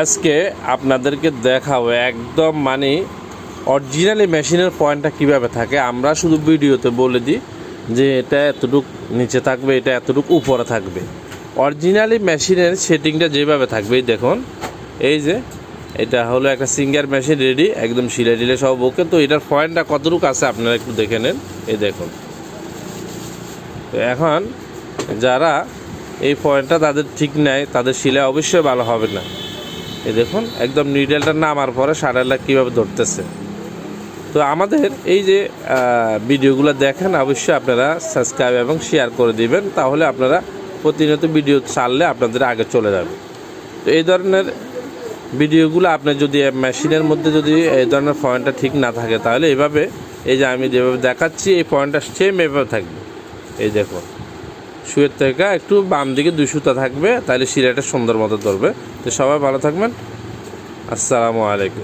আজকে আপনাদেরকে দেখাবো একদম মানে অরিজিনালি মেশিনের পয়েন্টটা কীভাবে থাকে। আমরা শুধু ভিডিওতে বলে দিই যে এটা এতটুক নিচে থাকবে, এটা এতটুক উপরে থাকবে। অরিজিনালি মেশিনের সেটিংটা যেভাবে থাকবে দেখুন, এই যে এটা হলো একটা সিঙ্গার মেশিন রেডি একদম শিলে টিলে সব ওকে তো এটার পয়েন্টটা কতটুকু আছে আপনারা একটু দেখে নেন, এই দেখুন। এখন যারা এই পয়েন্টটা তাদের ঠিক নেয় তাদের শিলা অবশ্যই ভালো হবে না। এই দেখুন, একদম নিডেলটা নামার পরে সারেলটা কীভাবে ধরতেছে। তো আমাদের এই যে ভিডিওগুলো দেখেন, অবশ্যই আপনারা সাবস্ক্রাইব এবং শেয়ার করে দিবেন, তাহলে আপনারা প্রতিনিয়ত ভিডিও ছাড়লে আপনাদের আগে চলে যাবে। তো এই ধরনের ভিডিওগুলো আপনি যদি মেশিনের মধ্যে যদি এই ধরনের পয়েন্টটা ঠিক না থাকে, তাহলে এভাবে, এই যে আমি যেভাবে দেখাচ্ছি, এই পয়েন্টটা সেম এভাবে থাকবে। এই দেখুন। শুয়ের থেকে একটু বাম দিকে দুই সুতা থাকবে, তাহলে শিরাটা সুন্দর মতো ধরবে। তো সবাই ভালো থাকবেন। আসসালামু আলাইকুম।